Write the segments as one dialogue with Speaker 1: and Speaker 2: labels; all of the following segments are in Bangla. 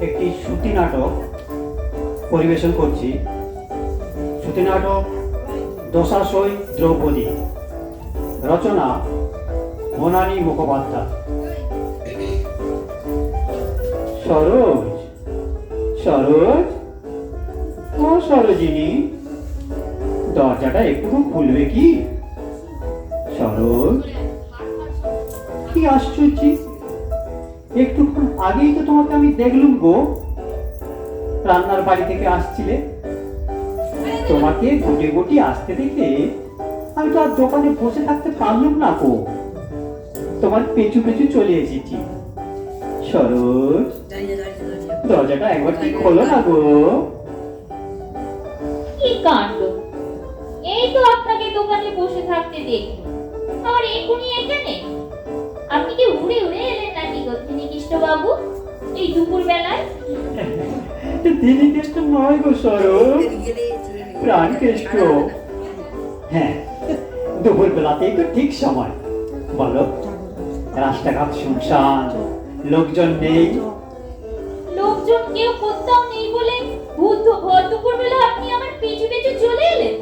Speaker 1: একটি শ্রুতি নাটক পরিবেশন করছি। শ্রুতি নাটক দশাশয় দ্রৌপদী। রচনা বনানী মুখোপাধ্যায়। সরোজ সরোজ, ও সরোজিনী, দরজাটা একটু খুলবে কি? সরোজ, কি আশ্চর্য। একটুক্ষণ আগেই তো তোমাকে আমি দেখলুম গো। রান্নার বাড়ি থেকে আসছিলে। তোমাকে গুটি গুটি আসতে দেখে আমি তো আর দোকানে বসে থাকতে পারলুম না গো। তোমার পেছু পেছু চলে এসেছি। সরোজ, দরজাটা একবার ঠিক খোলো না গো?
Speaker 2: কি কাণ্ড? এই তো আপনাকে দোকানে বসে থাকতে দেখি আর এখনই এখানে? আপনি কি উড়ে উড়ে এলেন? বাবু এই দুপুর বেলায়
Speaker 1: দিদি কেষ্ট নয় গো সরোজ প্রাণ কেষ্ট হ্যাঁ দুপুর বেলাতেই তো ঠিক সময়। বলো রাস্তাঘাট শুনশান লোকজন নেই?
Speaker 2: লোকজন কেউ কোথাও নেই বলে বুদ্ধ ভর দুপুর বেলা আপনি আমার পেছু পেছু চলে এলেন।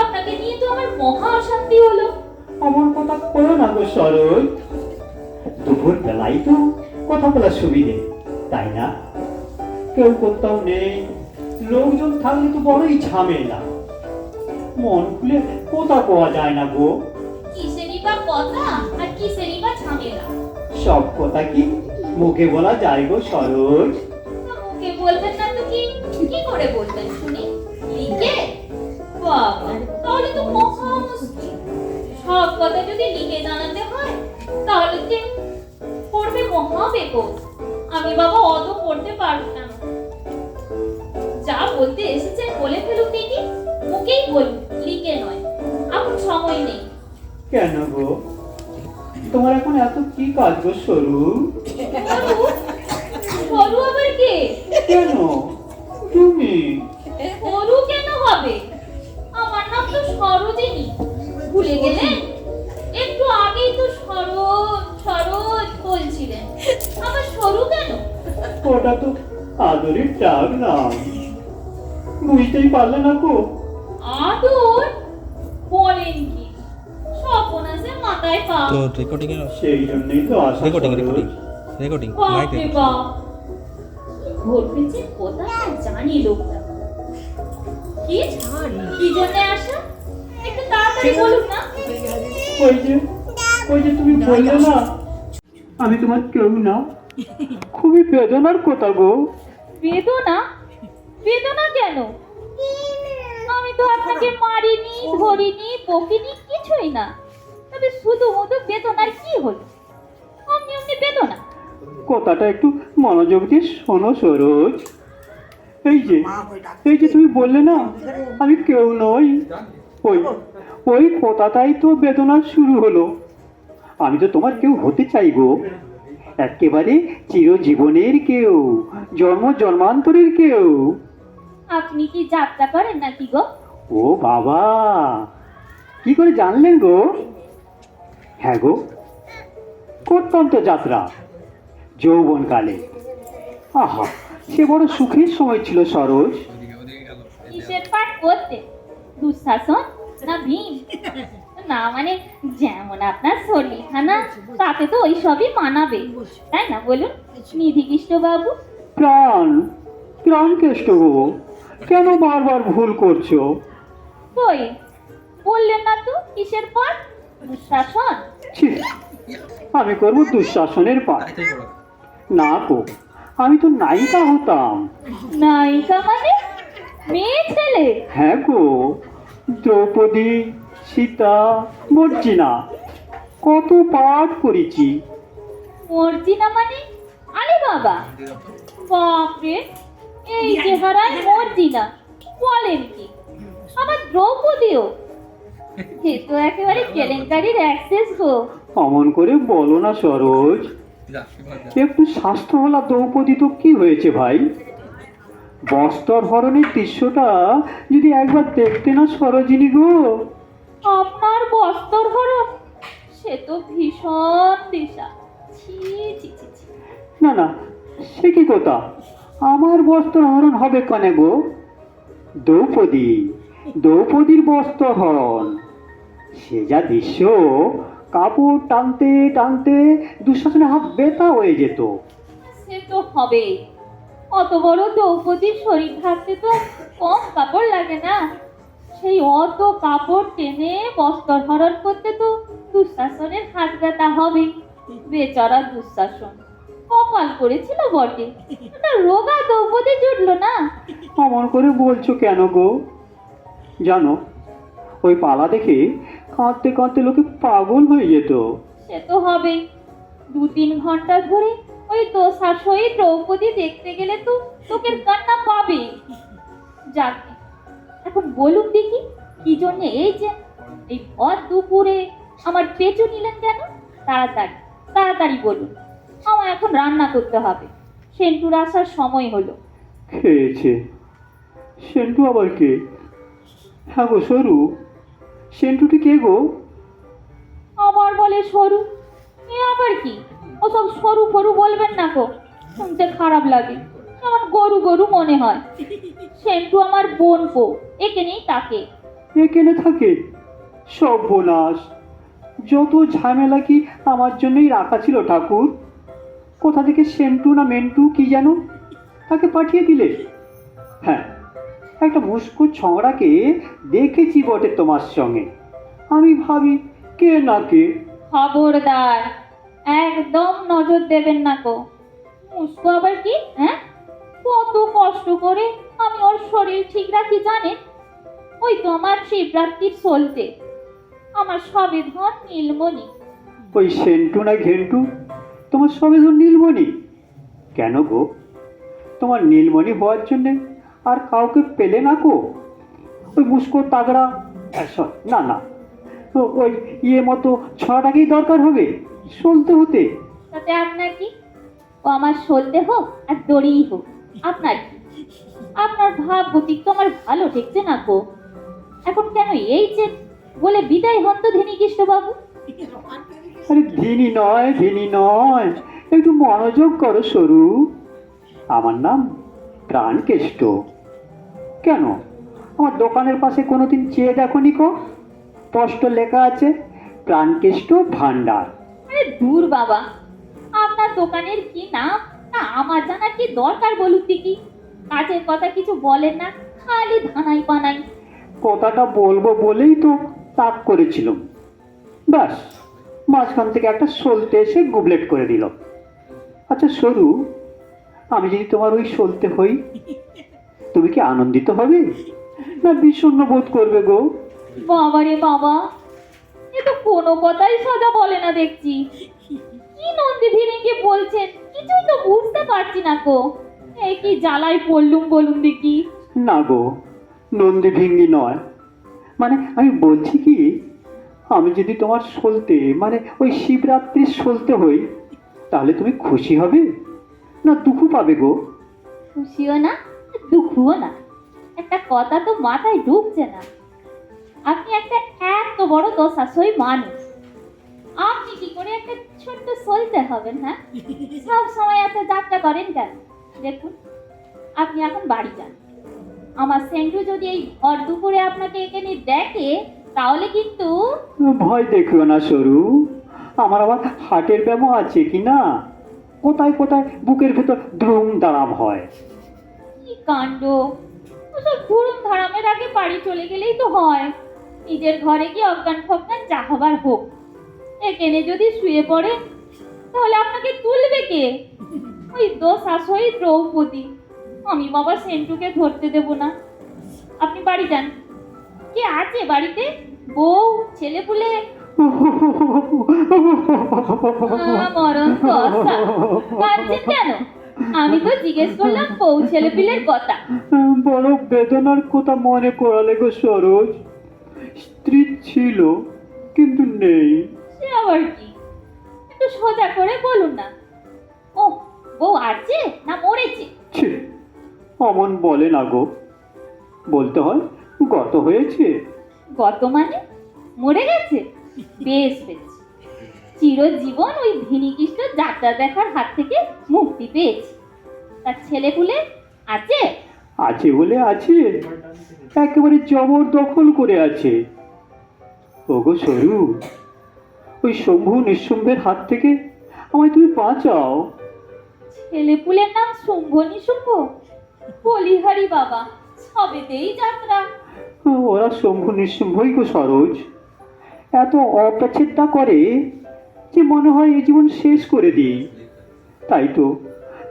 Speaker 2: আপনাকে নিয়ে তো আমার মহা অশান্তি হলো।
Speaker 1: আমার কথা করো না গো সরোজ দুপুর বেলায় তো কথা বলার সুবিধে তাই না? কেউ কোথাও নেই লোকজন থাকলে তো বড়ই ঝামেলা। মন খুলে কথা কোয়া যায় না গো।
Speaker 2: কিসেরই বা কথা আর কিসেরই বা ঝামেলা?
Speaker 1: সব কথা কি মুখে বলা যায় গো সরোজ?
Speaker 2: মুখে বলবেন না তো কি? কি করে বলবেন শুনি? লিখে? বাবা তাহলে তো মহা মুশকিল। সব কথা যদি লিখে জানাতে হয় তাহলে মহা বেকো আমি বাবা অত পড়তে পারব না। যা বলতে এসেছেন বলে ফেলুন দেখি মুখেই বলুন লিখে নয়। এখন সময় নেই।
Speaker 1: কেন গো? তোমার এখন এত কি কাজ গো সরু?
Speaker 2: সরু? আবার কে?
Speaker 1: কেন? তুমি?
Speaker 2: সরু কেন হবে? আমার নাম তো সরোজিনী। ভুলে গেলেন আগেই তো সরোজ সরোজ বলছিলেন। আমার সরু কেন?
Speaker 1: ওটা তো আদরের ডাক নাম। বুঝতেই পারলে না গো
Speaker 2: আদর? বলেন কি? সপনাসে মাথায় পা।
Speaker 3: তো রেকর্ডিং এর
Speaker 1: সেই জন্যই তো আসা
Speaker 3: রেকর্ডিং। রেকর্ডিং রেকর্ডিং মাইক
Speaker 2: বাপরে কোথায় জানি লোকটা। কি? কি জন্য আসা? একটু তাড়াতাড়ি বলুন না।
Speaker 1: ওই যে ওই যে তুমি বললে না আমি তোমার কেউ না। খুবই বেদনার কথা গো।
Speaker 2: বেদনা? বেদনা কেন? আমি তো আপনাকে মারিনি ধরিনি বকিনি কিছুই না। তবে শুধু শুধু বেদনার কি হলো? অমনি অমনি বেদনা।
Speaker 1: কথাটা একটু মনোযোগ দিয়ে শোনো সরোজ। এই যে এই যে তুমি বললে না আমি কেউ নই। ওই ওই কথাটাই তো বেদনা শুরু হলো। আমি তো তোমার কেউ হতে চাই গো। একেবারে চিরজীবনের কেউ জন্ম জন্মান্তরের কেউ।
Speaker 2: আপনি কি যাত্রা করেন নাকি গো?
Speaker 1: ও বাবা কি করে জানলেন গো? হ্যাঁ গো করতাম তো যাত্রা যৌবনকালে। আহা সে বড় সুখের সময় ছিল সরোজ।
Speaker 2: কিসের পাঠ করতে? দুঃশাসন না ভীম? না মানে যেমন আপনার শরীরখানা তাতে তো ওই সবই মানাবে। তাই না? বলুন নিধিকৃষ্ণ বাবু
Speaker 1: প্রাণ প্রাণ কেষ্ট গো। কেন বারবার ভুল করছ?
Speaker 2: কই বললেন না তো কিসের পর? দুঃশাসন।
Speaker 1: আমি করব দুঃশাসনের পাঠ। না গো আমি তো নায়িকা হতাম।
Speaker 2: নায়িকা মানে? মেয়ে ছেলে?
Speaker 1: হ্যাঁ গো দ্রৌপদী সীতা মর্জিনা কত পাঠ করেছি।
Speaker 2: মর্জিনা মানে আরে বাবা বাপরে এই চেহারায় মর্জিনা। বলেন কি? আমার দ্রৌপদীও। এ তো একেবারে কেলেঙ্কারির অ্যাক্সেস গো।
Speaker 1: অমন করে বলো না সরোজ। একটু স্বাস্থ্যওয়ালা দ্রৌপদী তো কি হয়েছে ভাই? বস্তর হরণের দৃশ্যটা যদি একবার দেখতে না সরোজিনী গো।
Speaker 2: আপনার বস্তর হরণ সে তো ভীষণ দিশা ছি ছি ছি ছি।
Speaker 1: না না সে কি কথা? আমার বস্ত্র হরণ হবে কনে গো? দ্রৌপদী দ্রৌপদীর বস্ত্র হরণ সে যা দৃশ্য কাপড় টানতে টানতে দুঃশাসনের হাত বেতা হয়ে যেত।
Speaker 2: সে তো হবে অত বড় দ্রৌপদীর শরীর থাকতে তো কম কাপড় লাগে না। সেই অত কাপড় টেনে বস্ত্র হরণ করতে তো দুঃশাসনের হাত ব্যথা হবে। বেচারা দুঃশাসন। কপাল করেছিল বটে। ওটা রোগা দ্রৌপদী জুটলো না?
Speaker 1: অমন করে বলছো কেন গো? জানো ওই পালা দেখে কাঁদতে কাঁদতে লোকে পাগল হয়ে যেত।
Speaker 2: সে তো হবেই দু তিন ঘণ্টা ধরে ওই দোসার সহিত দ্রৌপদী দেখতে গেলে তো লোকের কান্না পাবে। যাক এখন বলুন দেখি কি জন্য এই যে এই ভর দুপুরে আমার পেঁচু নিলেন কেন? তাড়াতাড়ি তাড়াতাড়ি বলুন আমার এখন রান্না করতে হবে। সেন্টুর আসার সময় হলো।
Speaker 1: খেয়েছে। সেন্টু আবার কে? হ্যাঁ গো সরু। সেন্টুটি কে গো?
Speaker 2: আবার বলে সরু। এ আবার কি? ওসব সরু ফরু বলবেন না গো। শুনতে খারাপ লাগে। আমার গরু গরু মনে হয়। সেন্টু আমার বোন পো একে নেই তাকে।
Speaker 1: এখানে থাকে? সব বোনাস যত ঝামেলা কি আমার জন্যই রাখা ছিল ঠাকুর কোথা থেকে সেন্টু না মেন্টু কি যেন তাকে পাঠিয়ে দিলে। হ্যাঁ একটা মুস্কু ছংড়াকে দেখেছি বটে তোমার সঙ্গে। আমি ভাবি কে না কে?
Speaker 2: খবরদার একদম নজর দেবেন না গো। মুস্কো আবার কি হ্যাঁ? কত কষ্ট করে আমি ওর শরীর ঠিক রাখি জানেন? ওই তো আমার শিবরাত্রির চলতে আমার সবে ধন নীলমণি।
Speaker 1: ওই সেন্টু না ঘেন্টু? তোমার সবে তো নীলমণি? কেন গো? তোমার নীলমণি হওয়ার জন্যে আর কাউকে পেলে না গো? ওই মুস্কো তাগড়া না না। ওই ইয়ে মতো ছটাকেই দরকার হবে চলতে হতে।
Speaker 2: তাতে আপনার কি? ও আমার সলতে হোক আর দড়িই হোক। আপনার কি? আপনার ভাব গতিক তো আমার ভালো ঠেকছে না গো। এখন কেন এই যে বলে বিদায় হন তো ধেনিকৃষ্ণ বাবু
Speaker 1: আরে ধিনি নয় ধিনি নয় একটু মনোযোগ করো সরু। আমার নাম প্রাণকেষ্ট। কেন? আমার দোকানের পাশে কোনোদিন চেয়ে দেখো নিকো স্পষ্ট লেখা আছে প্রাণকেষ্ট ভাণ্ডার।
Speaker 2: আরে দূর বাবা আপনার দোকানের কি নাম? না আমার জানার কি দরকার বলুন দেখি। কাজের কথা কিছু বলেন না খালি ধানাই পানাই।
Speaker 1: কথাটা বলব বলেই তো তাক করেছিলাম। ব্যাস মাঝখান থেকে একটা সলতে এসে গুবলেট করে দিল। আচ্ছা সরু আমি যদি তোমার ওই সলতে হই তুমি কি আনন্দিত হবে? না বিষণ্ণ বোধ করবে গো।
Speaker 2: বাবা রে বাবা এ তো কোনো কথাই সোজা বলে না দেখছি। কি নন্দী ভিড়িকে বলছেন কিছুই তো বুঝতে পারছি না কো এ কি জ্বালাই পড়লুম বলুন দেখি।
Speaker 1: না গো নন্দী ভিঙ্গি নয়। মানে আমি বলছি কি আমি যদি তোমার সলতে মানে ওই শিবরাত্রির সলতে হই তাহলে তুমি খুশি হবে? না দুঃখ পাবে গো?
Speaker 2: খুশিও না দুঃখও না। একটা কথা তো মাথায় ঢুকছে না। আপনি একটা এত বড় দশাশয় মানুষ। আপনি কি করে একটা ছোট্ট চলতে হবেন হ্যাঁ? সব সময় এত যাত্রা করেন কেন? দেখুন আপনি এখন বাড়ি যান। আমার সেন্টু যদি এই ভর দুপুরে আপনাকে এখানে দেখে তাহলে কিন্তু
Speaker 1: ভয় দেখিও না সরু। আমার আবার হার্টের ব্যামো আছে কি না? কোথায় কোথায় বুকের ভেতর দ্রুম দাঁড়াম হয়।
Speaker 2: কি কাণ্ড? ওসব ধরুন ধারামের আগে বাড়ি চলে গেলেই তো হয়। নিজের ঘরে কি অজ্ঞান ফজ্ঞান যা হবার হোক। এখানে যদি শুয়ে পড়ে তাহলে আপনাকে তুলবে কে? ওই দোষ আসই দ্রৌপদী। আমি বাবা সেন্টুকে ধরতে দেব না। আপনি বাড়ি যান। কে আছে বাড়িতে? বউ ছেলে পুলে মরণ দশা কাঁদছেন কেন? আমি তো জিজ্ঞেস করলাম বউ ছেলে পিলের কথা।
Speaker 1: বড় বেদনার কথা মনে করালে গো সরোজ। স্ত্রী ছিল কিন্তু নেই।
Speaker 2: সে আবার কি? একটু সোজা করে বলুন না। ও বউ আছে না মরেছে
Speaker 1: ছি অমন বলে না গো। বলতে হয় গত হয়েছে।
Speaker 2: গত মানে? মরে গেছে? বেশ বেশ। চিরজীবন ওই ধিনিকৃষ্ট যাত্রা দেখার হাত থেকে মুক্তি পেয়েছে। তার ছেলে পুলে আছে?
Speaker 1: আছে বলে আছে। একেবারে জবর দখল করে আছে। ওগো সরু ওই শম্ভু নিঃসম্ভের হাত থেকে আমায় তুমি বাঁচাও।
Speaker 2: ছেলেপুলের নাম শুম্ভ নিশুম্ভ বলিহারি বাবা সবেতেই যাত্রা।
Speaker 1: ওরা শম্ভু নিঃসম্ভই গো সরোজ। এত অপ্রচেষ্টা করে যে মনে হয় এই জীবন শেষ করে দিই। তাই তো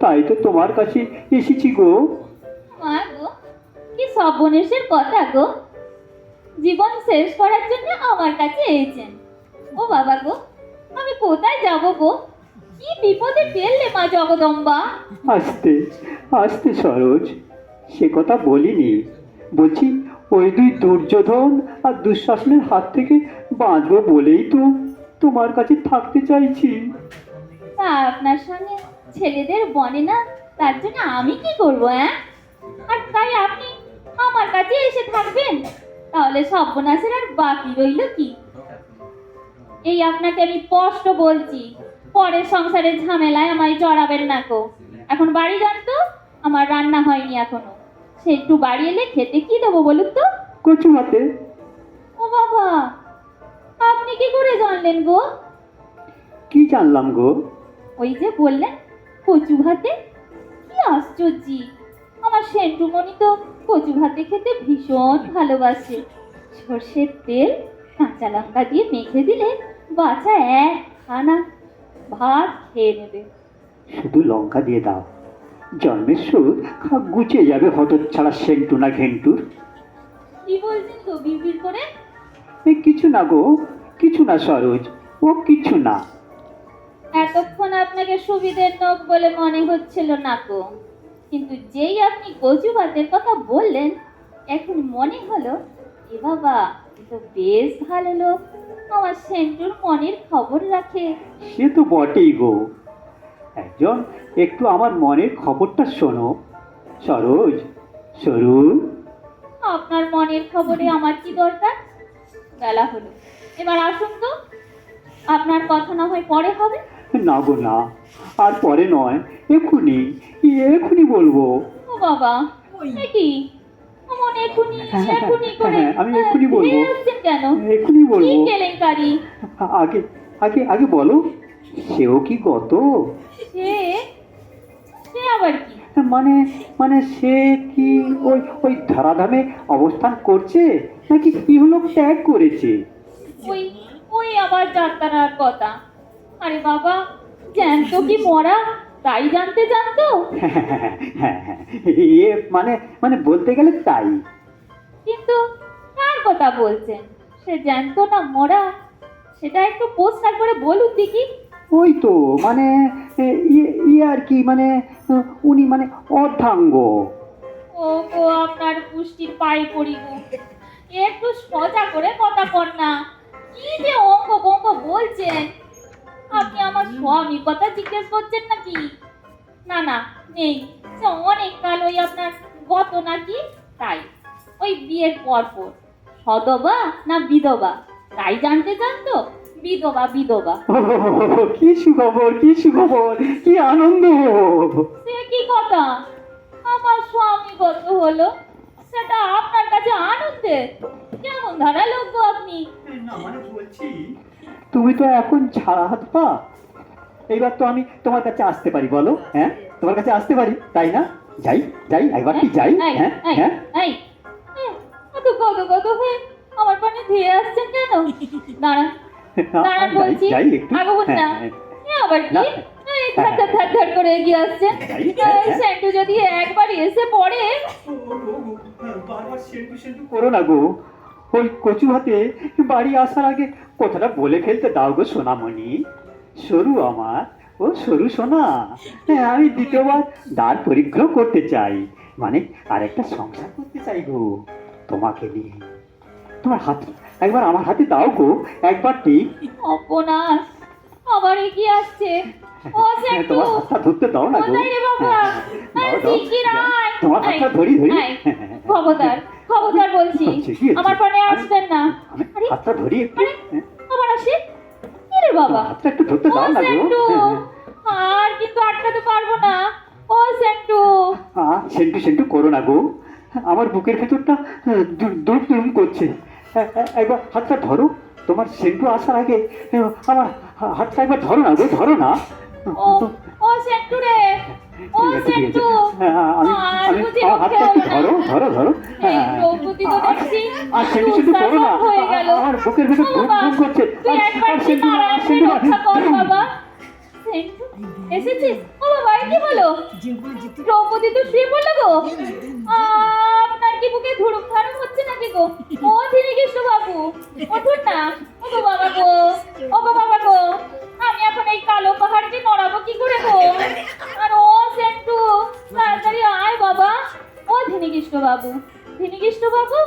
Speaker 1: তাই তো তোমার কাছে এসেছি গো।
Speaker 2: মা গো কি সর্বনেশের কথা গো। জীবন শেষ করার জন্য আমার কাছে এসেছেন। ও বাবা গো আমি কোথায় যাব গো? কি বিপদে ফেললে মা জগদম্বা?
Speaker 1: আস্তে আস্তে সরোজ সে কথা বলিনি। বলছি ওই দুই দুর্যোধন আর দুঃশাসনের হাত থেকে বাঁচবো বলেই তো তোমার কাছে থাকতে চাইছি।
Speaker 2: তা আপনার সঙ্গে ছেলেদের বনে না তার জন্য আমি কি করব হ্যাঁ আর তাই আপনি আমার কাছে এসে থাকবেন? তাহলে সর্বনাশের আর বাকি রইল কি? এই আপনাকে আমি স্পষ্ট বলছি পরের সংসারের ঝামেলায় আমায় জড়াবেন না কো এখন বাড়ি যান তো আমার রান্না হয়নি এখনও। সে একটু বাড়ি এলে খেতে কি দেবো বলুন তো?
Speaker 1: কচু হাতে
Speaker 2: ও বাবা আপনি কি করে জানলেন গো?
Speaker 1: কি জানলাম গো?
Speaker 2: ওই যে বললেন কচু ভাতে? কি আশ্চর্য! আমার সেন্টুমণি তো কচু ভাতে খেতে ভীষণ ভালোবাসে। সর্ষের তেল কাঁচা লঙ্কা দিয়ে মেখে দিলে বাচ্চা এক খানা ভাত খেয়ে নেবে।
Speaker 1: শুধু লঙ্কা দিয়ে দাও। জন্মের সুদ গুছিয়ে যাবে হঠাৎ ছাড়া সেন্টু না ঘেন্টুর।
Speaker 2: কি বলছেন তো বিড়বিড় করে?
Speaker 1: এ কিছু না গো কিছু না সরোজ ও কিছু না।
Speaker 2: এতক্ষণ আপনাকে সুবিধের নোক বলে মনে হচ্ছিল না গো। কিন্তু যেই আপনি ভাতের কথা বললেন এখন মনে হলো এ বাবা তো বেশ ভালো লোক। আমার সেন্টুর মনের খবর রাখে।
Speaker 1: সে তো বটেই গো। একজন একটু আমার মনের খবরটা শোনো। সরোজ সরু।
Speaker 2: আপনার মনের খবরে আমার কি দরকার? বেলা হলো। এবার আসুন তো। আপনার কথা না হয় পরে হবে।
Speaker 1: না গো না। আর পরে নয়। এক্ষুনি এক্ষুনি বলব।
Speaker 2: ও বাবা কি?
Speaker 1: আমি এক্ষুনি বলব।
Speaker 2: কেন?
Speaker 1: এক্ষুনি বলব।
Speaker 2: কেলেঙ্কারি?
Speaker 1: আগে আগে আগে বলো সেও কি কত?
Speaker 2: সে সে আবার কি?
Speaker 1: মানে মানে সে কি ওই ওই ধারাধামে অবস্থান করছে নাকি ইহলোক ত্যাগ করেছে?
Speaker 2: ওই ওই আবার যাত্রার কথা। আরে বাবা জ্যান্ত কি মরা? তাই জানতে জানতো
Speaker 1: হ্যাঁ হ্যাঁ ইয়ে মানে মানে বলতে গেলে তাই।
Speaker 2: কিন্তু কার কথা বলছেন সে জ্যান্ত না মরা? সেটা একটু পোস্টার করে বলুন দেখি।
Speaker 1: ওই তো মানে ইয়ে ইয়ে আর কি মানে উনি মানে অর্ধাঙ্গ।
Speaker 2: ও গো আপনার পুষ্টির পায়ে পড়ি গো। একটু সজা করে কথা কর না। আপনি কথা জিজ্ঞেস করছেন নাকি? না না নেই। সে অনেক কাল ওই আপনার গত নাকি? তাই। ওই বিয়ের পর পর সদবা না বিধবা? তাই জানতে চান তো? বিধবা বিধবা।
Speaker 1: কি সুখবর কি সুখবর কি আনন্দ।
Speaker 2: সে কি কথা? আমার স্বামী গত হলো। সেটা আপনার কাছে আনন্দের কেমন ধারা লোক আপনি
Speaker 1: তুমি তো এখন ছাড়া হাত পা। এইবার তো আমি তোমার কাছে আসতে পারি বলো হ্যাঁ? তোমার কাছে আসতে পারি তাই না? যাই যাই একবার কি যাই হ্যাঁ হ্যাঁ?
Speaker 2: এই, এই, এত গদ গদ হয়ে আমার পানে ধেয়ে আসছেন কেন? দাঁড়ান বলছি না
Speaker 1: হ্যাঁ।
Speaker 2: আবার কি? ধার ধার ধার ধার করে এগিয়ে আসছেন।
Speaker 1: যাই,
Speaker 2: এই। সেন্টু যদি একবার এসে পড়ে।
Speaker 1: করো না গো। ওই কচু হাতে বাড়ি আসার আগে কথাটা বলে ফেলতে দাও গো সোনামণি। সরু আমার ও সরু সোনা। হ্যাঁ আমি দ্বিতীয়বার দ্বার পরিগ্রহ করতে চাই। মানে আরেকটা সংসার করতে চাই গো তোমাকে নিয়ে। তোমার হাত একবার আমার হাতে দাও গো একবার ঠিক।
Speaker 2: অপনাশ আবার এগিয়ে আসছে।
Speaker 1: হ্যাঁ, তোমার হাতটা ধরতে দাও না গো? হ্যাঁ, হ্যাঁ,
Speaker 2: আরে।
Speaker 1: তোমার হাতটা ধরি ধরি।
Speaker 2: খবরদার খবরদার বলছি। আমার পানে আসবেন না।
Speaker 1: হাতটা ধরি একটু।
Speaker 2: বাবা।
Speaker 1: হাতটা একটু ধরতে দাও না গো।
Speaker 2: আর কিন্তু আটকাতে পারব না। ও সেন্টু
Speaker 1: হ্যাঁ সেন্টু সেন্টু করো না গো। আমার বুকের ভেতরটা দুম দুম করছে। একবার হাতটা ধরো। তোমার সেন্টু আসার আগে আমার হাতটা একবার ধরো না গো ধরো না।
Speaker 2: ও সেন্টু রে।
Speaker 1: ঠিক আছে আমি আমি হাতটা একটু ধরো ধরো ধরো। হ্যাঁ। আর করো না। আমার বুকের ভেতর করছে। আর- না, না,
Speaker 2: এসেছিস? ও বাবা কি হলো? দ্রৌপদী তো শুয়ে পড়ল গো। আপনার কি বুকে ধুরুম ধারুম হচ্ছে নাকি গো? ও ধীরে কৃষ্ণ বাবু উঠুন না। ও বাবা গো ও বাবা গো। আমি এখন এই কালো পাহাড়কে নড়াবো কি করে গো? আর ও সেন্টু, তাড়াতাড়ি আয় বাবা। ও ধিনিকৃষ্ণ কৃষ্ণ বাবু ধিনিকৃষ্ণ বাবু